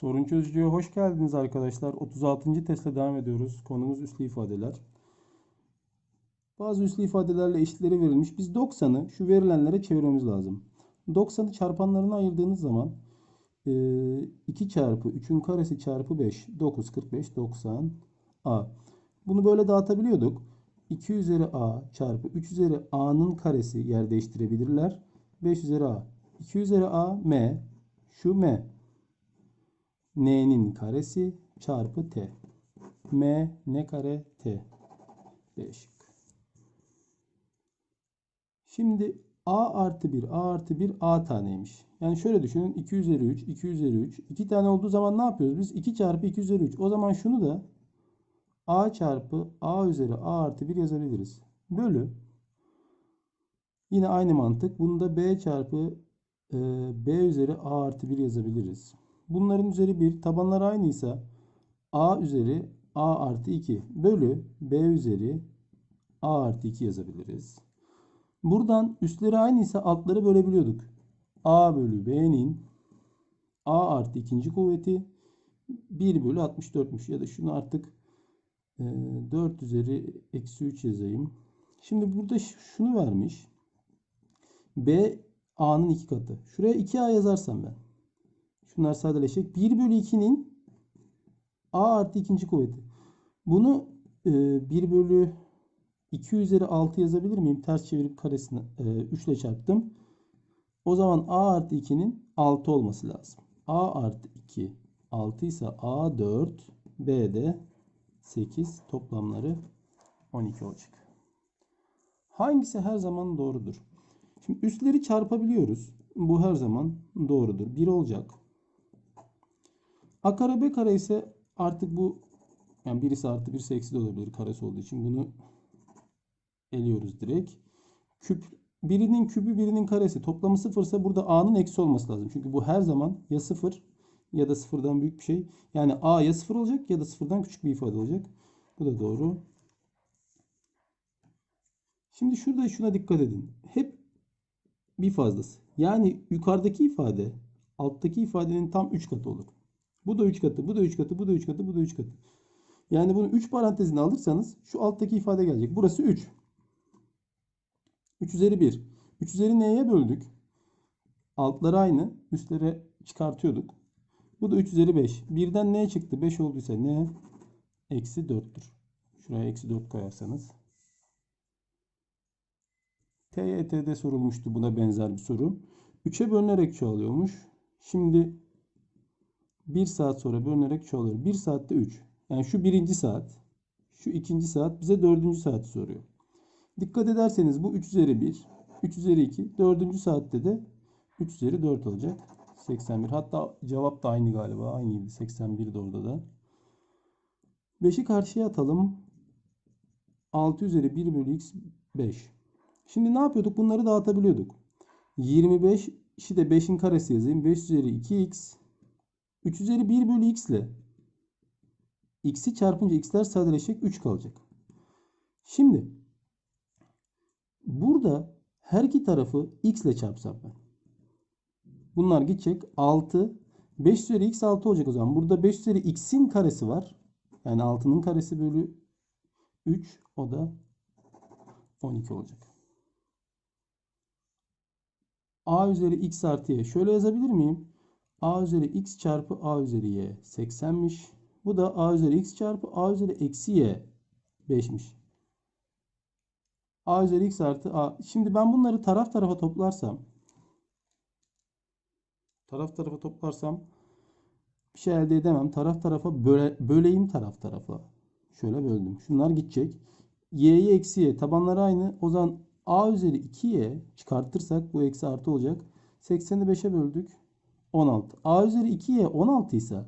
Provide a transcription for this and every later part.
Sorun çözücüye hoş geldiniz arkadaşlar. 36. testle devam ediyoruz. Konumuz üslü ifadeler. Bazı üslü ifadelerle eşitleri verilmiş. Biz 90'ı şu verilenlere çevirmemiz lazım. 90'ı çarpanlarına ayırdığınız zaman 2 çarpı 3'ün karesi çarpı 5 9 45 90 a. Bunu böyle dağıtabiliyorduk. 2 üzeri a çarpı 3 üzeri a'nın karesi yer değiştirebilirler. 5 üzeri a. 2 üzeri a m. Şu m n'nin karesi çarpı t. m n kare t. Şık. Şimdi a artı 1 a artı 1 a taneymiş. Yani şöyle düşünün 2 üzeri 3 2 üzeri 3 2 tane olduğu zaman ne yapıyoruz biz? 2 çarpı 2 üzeri 3. O zaman şunu da a çarpı a üzeri a artı 1 yazabiliriz. Bölü. Yine aynı mantık. Bunu da b çarpı e, b üzeri a artı 1 yazabiliriz. Bunların üzeri 1. Tabanlar aynıysa a üzeri a artı 2 bölü b üzeri a artı 2 yazabiliriz. Buradan üstleri aynıysa altları bölebiliyorduk. a bölü b'nin a artı ikinci kuvveti 1 bölü 64'müş. Ya da şunu artık 4 üzeri eksi 3 yazayım. Şimdi burada şunu vermiş. B A'nın iki katı. Şuraya 2A yazarsam ben. Şunlar sadeleşecek. 1 bölü 2'nin A artı ikinci kuvveti. Bunu e, 1 bölü 2 üzeri 6 yazabilir miyim? Ters çevirip karesini e, 3 ile çarptım. O zaman A artı 2'nin 6 olması lazım. A artı 2 6 ise A 4 B de 8 toplamları 12 olacak. Hangisi her zaman doğrudur? Şimdi üstleri çarpabiliyoruz. Bu her zaman doğrudur. 1 olacak. A kare B kare ise artık bu yani birisi artı birisi eksi de olabilir karesi olduğu için bunu eliyoruz direkt. Küp birinin kübü birinin karesi toplamı sıfırsa burada a'nın eksi olması lazım. Çünkü bu her zaman ya sıfır ya da sıfırdan büyük bir şey. Yani a ya sıfır olacak ya da sıfırdan küçük bir ifade olacak. Bu da doğru. Şimdi şurada şuna dikkat edin. Hep bir fazlası. Yani yukarıdaki ifade alttaki ifadenin tam 3 katı olur. Bu da 3 katı, bu da 3 katı, bu da 3 katı, bu da 3 katı. Yani bunu 3 parantezine alırsanız şu alttaki ifade gelecek. Burası 3. 3 üzeri 1. 3 üzeri neye böldük? Altları aynı. Üstlere çıkartıyorduk. Bu da 3 üzeri 5. Birden neye çıktı? 5 olduysa ne? Eksi 4'tür. Şuraya eksi 4 koyarsanız. TYT'de sorulmuştu buna benzer bir soru. 3'e bölünerek çoğalıyormuş. Şimdi 1 saat sonra bölünerek çoğalıyor. 1 saatte 3. Yani şu birinci saat. Şu ikinci saat bize dördüncü saati soruyor. Dikkat ederseniz bu 3 üzeri 1. 3 üzeri 2. Dördüncü saatte de 3 üzeri 4 olacak. 81. Hatta cevap da aynı galiba. Aynıydı. 81 de orada da. 5'i karşıya atalım. 6 üzeri 1 bölü x 5. Şimdi ne yapıyorduk? Bunları dağıtabiliyorduk. 25'i de 5'in karesi yazayım. 5 üzeri 2x 3 üzeri 1 bölü x ile x'i çarpınca x'ler sadeleşecek 3 kalacak. Şimdi burada her iki tarafı x ile çarpsam ben. Bunlar gidecek. 6 5 üzeri x 6 olacak o zaman. Burada 5 üzeri x'in karesi var. Yani 6'nın karesi bölü 3 o da 12 olacak. a üzeri x artı y. Şöyle yazabilir miyim? A üzeri x çarpı a üzeri y 80'miş. Bu da a üzeri x çarpı a üzeri eksi y 5'miş. a üzeri x artı a. Şimdi ben bunları taraf tarafa toplarsam taraf tarafa toplarsam bir şey elde edemem. Taraf tarafa böle, böleyim taraf tarafa. Şöyle böldüm. Şunlar gidecek. y'ye eksi y. Tabanları aynı. O zaman a üzeri 2y çıkartırsak bu eksi artı olacak. 80'i 5'e böldük. 16. A üzeri 2y 16 ise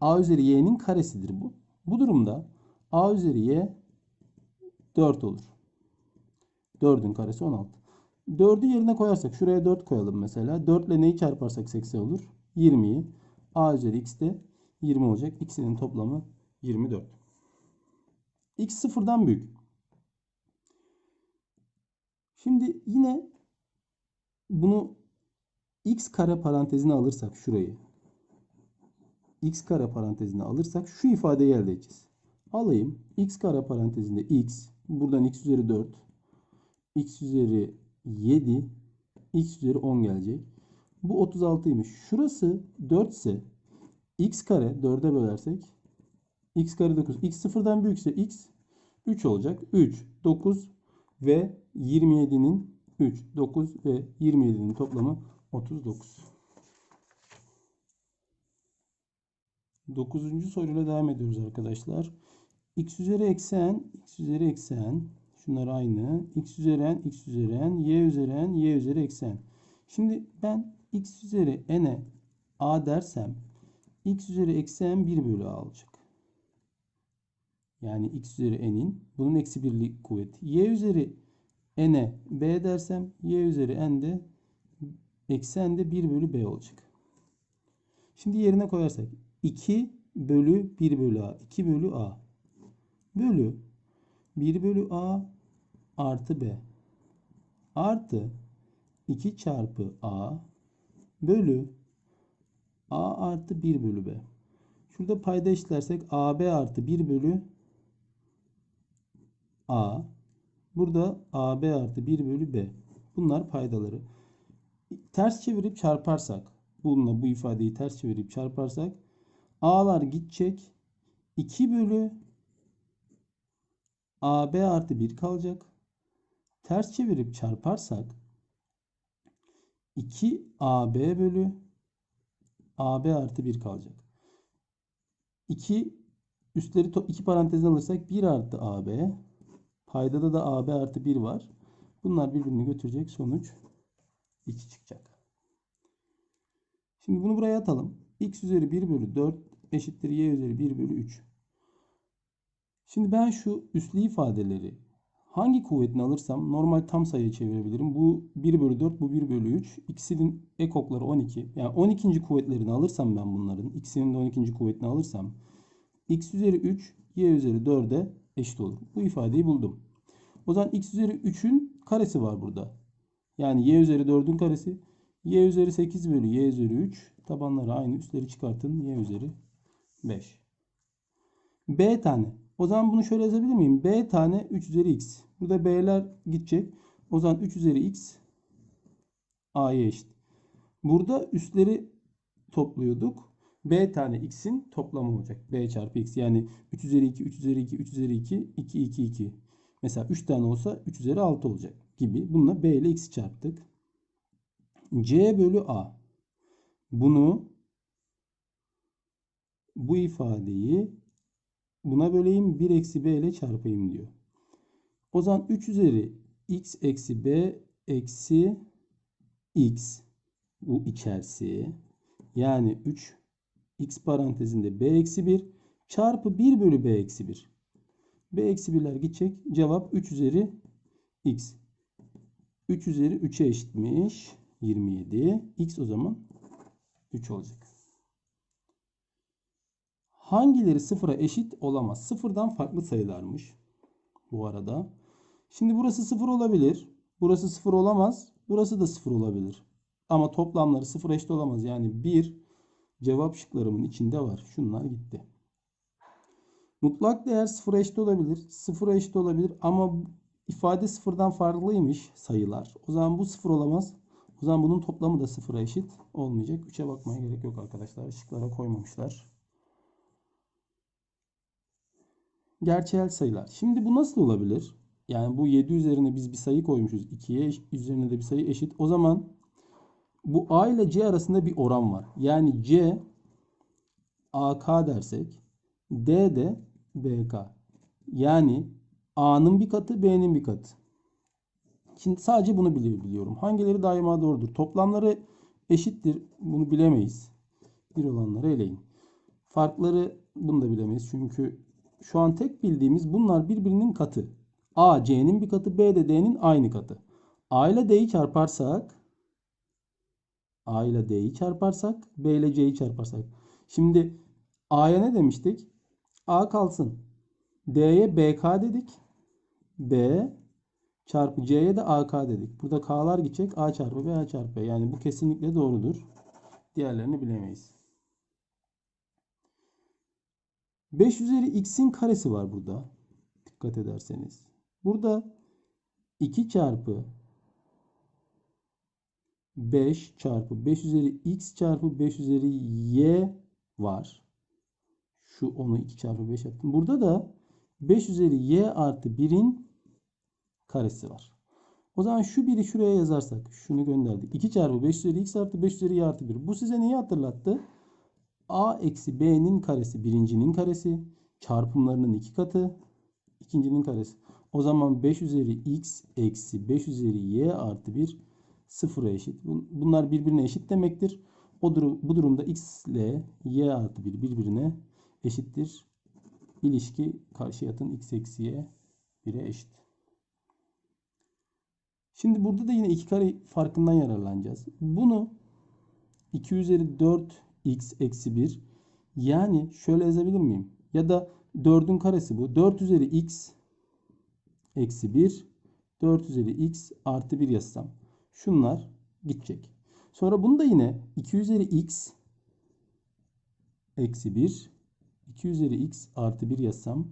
A üzeri y'nin karesidir bu. Bu durumda A üzeri y 4 olur. 4'ün karesi 16. 4'ü yerine koyarsak şuraya 4 koyalım mesela. 4 ile neyi çarparsak 80 olur? 20'yi. A üzeri x de 20 olacak. X'inin toplamı 24. X sıfırdan büyük. Şimdi yine bunu x kare parantezine alırsak şurayı. x kare parantezine alırsak şu ifadeyi elde edeceğiz. Alayım. x kare parantezinde x. Buradan x üzeri 4. x üzeri 7. x üzeri 10 gelecek. Bu 36'ymış. Şurası 4 ise x kare 4'e bölersek x kare 9. x sıfırdan büyükse x 3 olacak. 3, 9 ve 27'nin 3, 9 ve 27'nin toplamı 39. 9. soruyla devam ediyoruz arkadaşlar. x üzeri eksen, x üzeri eksen, şunlar aynı. x üzeri x üzeri y üzeri y üzeri eksen. Şimdi ben x üzeri n'e a dersem x üzeri eksen 1 bölü a olacak. Yani x üzeri n'in bunun eksi birlik kuvveti. y üzeri n'e b dersem y üzeri n de eksen de 1 bölü b olacak. Şimdi yerine koyarsak 2 bölü 1 bölü a. 2 bölü a. Bölü 1 bölü a artı b. Artı 2 çarpı a bölü a artı 1 bölü b. Şurada payda eşitlersek ab artı 1 bölü a. Burada ab artı 1 bölü b. Bunlar paydaları. Ters çevirip çarparsak bununla bu ifadeyi ters çevirip çarparsak a'lar gidecek. 2 bölü ab artı 1 kalacak. Ters çevirip çarparsak 2 ab bölü ab artı 1 kalacak. 2 üstleri iki parantezden alırsak 1 artı ab paydada da ab artı 1 var. Bunlar birbirini götürecek. Sonuç 2 çıkacak. Şimdi bunu buraya atalım. x üzeri 1 bölü 4 eşittir y üzeri 1 bölü 3. Şimdi ben şu üslü ifadeleri hangi kuvvetini alırsam normal tam sayıya çevirebilirim. Bu 1 bölü 4 bu 1 bölü 3. İkisinin ekokları 12. Yani 12. kuvvetlerini alırsam ben bunların ikisinin de 12. kuvvetini alırsam x üzeri 3 y üzeri 4'e eşit olur. Bu ifadeyi buldum. O zaman x üzeri 3'ün karesi var burada. Yani y üzeri 4'ün karesi. y üzeri 8 bölü y üzeri 3. Tabanları aynı. Üstleri çıkartın. y üzeri 5. b tane. O zaman bunu şöyle yazabilir miyim? b tane 3 üzeri x. Burada b'ler gidecek. O zaman 3 üzeri x a'ya eşit. Burada üstleri topluyorduk. b tane x'in toplamı olacak. b çarpı x. Yani 3 üzeri 2, 3 üzeri 2, 3 üzeri 2, 2, 2, 2. Mesela 3 tane olsa 3 üzeri 6 olacak gibi. Bununla b ile x'i çarptık. c bölü a. Bunu bu ifadeyi buna böleyim 1 eksi b ile çarpayım diyor. O zaman 3 üzeri x eksi b eksi x bu içerisi yani 3 x parantezinde b eksi 1 çarpı 1 bölü b eksi 1. b eksi 1'ler gidecek. Cevap 3 üzeri x. 3 üzeri 3'e eşitmiş. 27. x o zaman 3 olacak. Hangileri sıfıra eşit olamaz? Sıfırdan farklı sayılarmış. Bu arada. Şimdi burası sıfır olabilir. Burası sıfır olamaz. Burası da sıfır olabilir. Ama toplamları sıfır eşit olamaz. Yani bir cevap şıklarımın içinde var. Şunlar gitti. Mutlak değer sıfıra eşit olabilir. Sıfıra eşit olabilir ama ifade sıfırdan farklıymış sayılar. O zaman bu sıfır olamaz. O zaman bunun toplamı da sıfıra eşit olmayacak. 3'e bakmaya gerek yok arkadaşlar. Şıklara koymamışlar. Gerçel sayılar. Şimdi bu nasıl olabilir? Yani bu 7 üzerine biz bir sayı koymuşuz. 2'ye üzerine de bir sayı eşit. O zaman bu A ile C arasında bir oran var. Yani C AK dersek D de BK. Yani A'nın bir katı B'nin bir katı. Şimdi sadece bunu biliyorum. Hangileri daima doğrudur? Toplamları eşittir. Bunu bilemeyiz. Bir olanları eleyin. Farkları bunu da bilemeyiz. Çünkü şu an tek bildiğimiz bunlar birbirinin katı. A C'nin bir katı, B de D'nin aynı katı. A ile D'yi çarparsak A ile D'yi çarparsak B ile C'yi çarparsak. Şimdi A'ya ne demiştik? A kalsın. D'ye BK dedik. B çarpı C'ye de AK dedik. Burada K'lar gidecek. A çarpı B A çarpı B. Yani bu kesinlikle doğrudur. Diğerlerini bilemeyiz. 5 üzeri x'in karesi var burada. Dikkat ederseniz. Burada 2 çarpı 5 çarpı 5 üzeri x çarpı 5 üzeri y var. Şu onu 2 çarpı 5 yaptım. Burada da 5 üzeri y artı 1'in karesi var. O zaman şu biri şuraya yazarsak şunu gönderdik. 2 çarpı 5 üzeri x artı 5 üzeri y artı 1. Bu size neyi hatırlattı? a eksi b'nin karesi birincinin karesi çarpımlarının iki katı ikincinin karesi. O zaman 5 üzeri x eksi 5 üzeri y artı 1 sıfıra eşit. Bun- Bunlar birbirine eşit demektir. O durum, bu durumda x ile y artı 1 birbirine eşittir. İlişki karşı yatın x eksi y 1'e eşit. Şimdi burada da yine iki kare farkından yararlanacağız. Bunu 2 üzeri 4 x eksi 1 yani şöyle yazabilir miyim? Ya da 4'ün karesi bu. 4 üzeri x eksi 1 4 üzeri x artı 1 yazsam. Şunlar gidecek. Sonra bunu da yine 2 üzeri x eksi 1 2 üzeri x artı 1 yazsam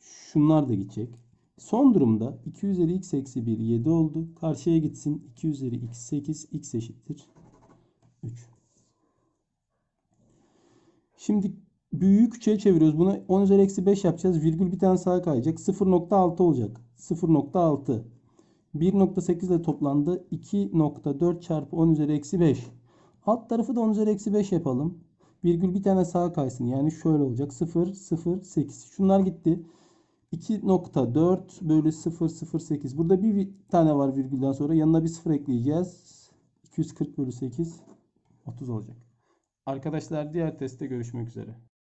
şunlar da gidecek. Son durumda 2 üzeri x eksi 1 7 oldu. Karşıya gitsin. 2 üzeri x 8 x eşittir 3. Şimdi büyüğü küçüğe çeviriyoruz. Bunu 10 üzeri eksi 5 yapacağız. Virgül bir tane sağa kayacak. 0.6 olacak. 0.6. 1.8 ile toplandı. 2.4 çarpı 10 üzeri eksi 5. Alt tarafı da 10 üzeri eksi 5 yapalım. Virgül bir tane sağa kaysın. Yani şöyle olacak. 0, 0, 8. Şunlar gitti. 2.4 bölü 0, 0, 8. Burada bir tane var virgülden sonra. Yanına bir 0 ekleyeceğiz. 240 bölü 8. 30 olacak. Arkadaşlar diğer testte görüşmek üzere.